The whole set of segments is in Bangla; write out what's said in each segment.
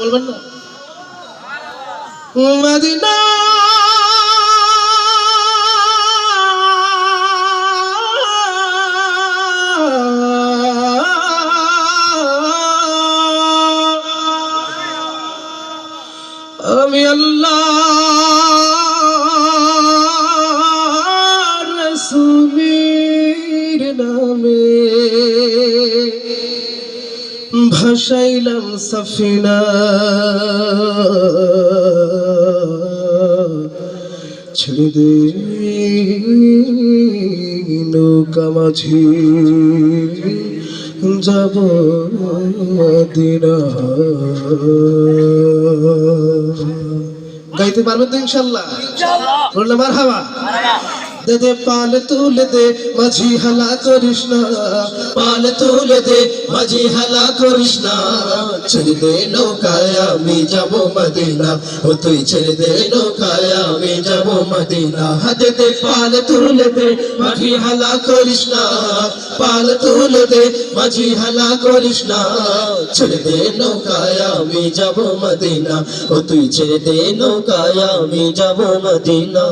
বলবেন না। মদিনা রসুলের নামে। ভাসাইলাম সফিনা। ছেড়ে দে নৌকা মাঝি। যাব দিনা গাইতে পারবেন তো ইনশাল্লাহ? বললে মার হাওয়া দে দে পাল তুলে দে মাঝি হালা করিস না পাল তুলে দে মাঝি হালা করিস না ছেড়ে দে নৌকায় আমি যাব মদিনা ও তুই ছেড়ে দে নৌকায় আমি যাব মদিনা হাতে দে পাল তুলে দে মাঝি হালা করিস না পাল তুলে দে মাঝি হালা করিস না ছেড়ে দে নৌকায় আমি যাব মদিনা ও তুই ছেড়ে দে নৌকায় আমি যাব মদিনা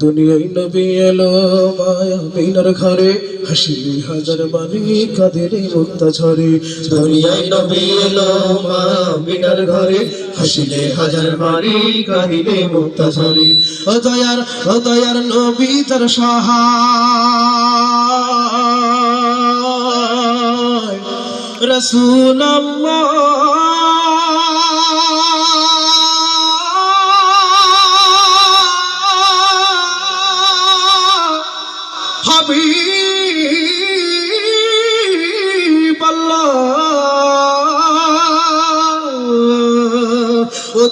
দুনিয়ায় নবী এলো মায়া মিনার ঘরে হাসিলি হাজার বাণী কাদের মুক্তা ঝরে দুনিয়ায় নবী এলো মায়া মিনার ঘরে হাসিলে হাজার বাণী কাঁদিলে মুক্তা ঝরে ও দয়ার ও দয়ার নবী তার সহায়। রসুল Habib.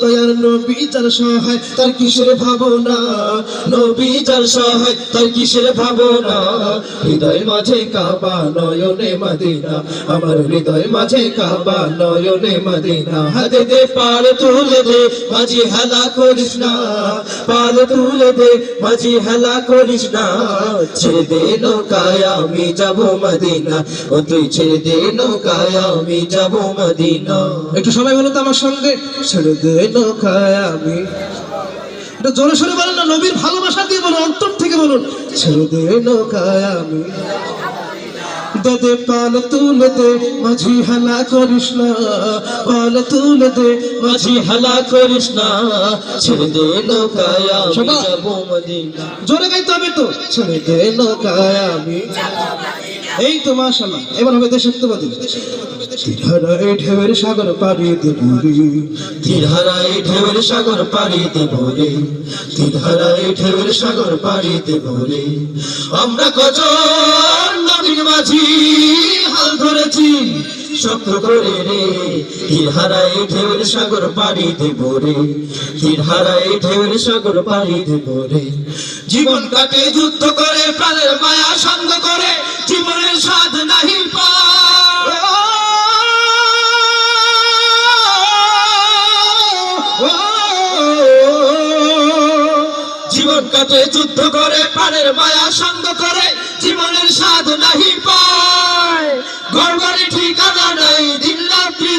দয়ার নবী যার সহায় তার কিসের ভাবনা? নবী যার সহায় তার কিসের ভাবনা? হৃদয় মাঝে কাবা নয়নে মদিনা। আমার হৃদয় মাঝে কাবা নয়নে মদিনা। হাতে দে পাল তুলে দে মাঝি হেলা করিস না। পাল তুলে দে মাঝি হেলা করিস না। ছেড়ে দে নৌকায় আমি যাব মদিনা। ও তুই ছেড়ে দে নৌকায় আমি যাব মদিনা। একটু সবাই বলো তো আমার সঙ্গে। ছেড়ে দে নৌকায় আমি। এটা জোরে সরে বলেন না নবীর ভালোবাসা দিয়ে বলুন অন্তর থেকে বলুন ছেড়ে দে নৌকায় আমি। দে দে পাল তুলে দে মাঝি হালা করিস না। পাল তুলে দে মাঝি হালা করিস না। ছেড়ে দে নৌকায় আমি যাব মদিনা। জোরে গাইতে হবে তো ছেড়ে দে নৌকায় আমি। এই তো মাশাল্লাহ এবার হবে দেশাত্মবাদী। তীরহারায় ঢেউয়ের সাগর পাড়ি দেব রে। তীরহারায় ঢেউয়ের সাগর পাড়ি দেব রে। তীরহারায় ঢেউয়ের সাগর পাড়ি দেব রে। আমরা কজন নবীর মাঝি হাল ধরেছি, শক্ত করে রে। তীর হারাই ঢেউয়ের সাগর পাড়ি দেব রে। তীর হারাই ঢেউয়ের সাগর পাড়ি দেব রে। জীবন কাটে যুদ্ধ করে, প্রাণের মায়া সঙ্গ করে। জীবনের স্বাদ নাহি জীবন কাটে যুদ্ধ করে প্রাণের মায়া সঙ্গ করে জীবনের স্বাদ নাহি পায় ঘর ঠিকানা নাই দিন রাত্রি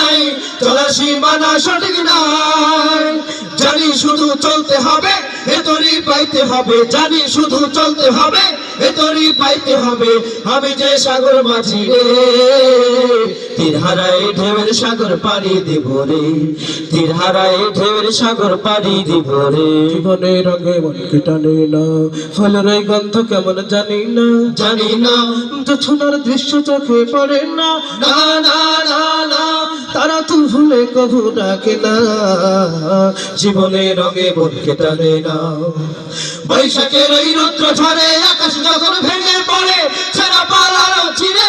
নাই চলা সীমানা সঠিক নাই জানি শুধু চলতে হবে ভেতরি পাইতে হবে। জানি শুধু চলতে হবে ভেতরি পাইতে হবে। আমি যে সাগর মাঝি রে তীর হারায় ঢেউয়ের সাগর পাড়ি দিব রে। তীর হারায় ঢেউয়ের সাগর পাড়ি দিব রে। জীবনে রঙে মন কেটানে না ফলের গন্ধ কেমন জানি না। জানি না। যছনার দৃশ্য চোখে পড়ে না। না না না কভু ডাকে না। জীবনে রঙে মন কেটানে না। বৈশাখের ওই রুদ্র ঝরে আকাশ যখন ভেঙে পড়ে ছিঁড়ে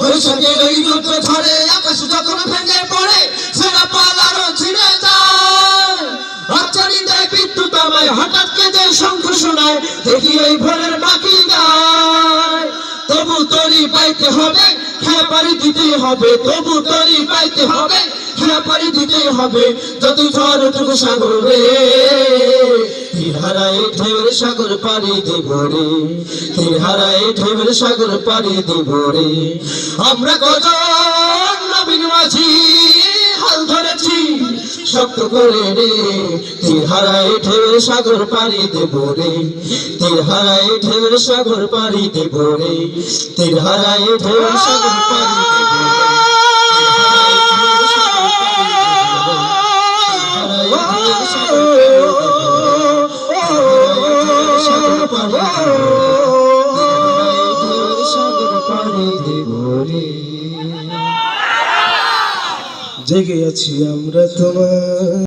বৈশাখের আকাশ যখন ভেঙে পড়ে ছেড়া পালারও ছিঁড়ে যায়। আচারি দেয় বিদ্যুৎ আমায় হঠাৎ কেঁদে শঙ্খ শোনায়, দেখি ওই ভোরের বাকি গায় তবু তরি পাইতে হবে খেয়া পারি দিতে হবে। তবু তরি পাইতে হবে খেয়া পারি দিতে হবে। যতই ঝড় উঠুক সাগরে তীর হারায় ঢেউর সাগর পাড়ি দেব রে তীর হারায় ঢেউর সাগর পাড়ি দেব রে। আমরা কত নবীন মাঝি শক্ত করে রে। তীর হারায় ঢেউর সাগর পাড়ি দেব তীর হারায় ঢেউর সাগর পাড়ি দেব তীর হারায় ঢেউর সাগর পাড়ি দেব রে। জেগে আছি আমরা তোমার।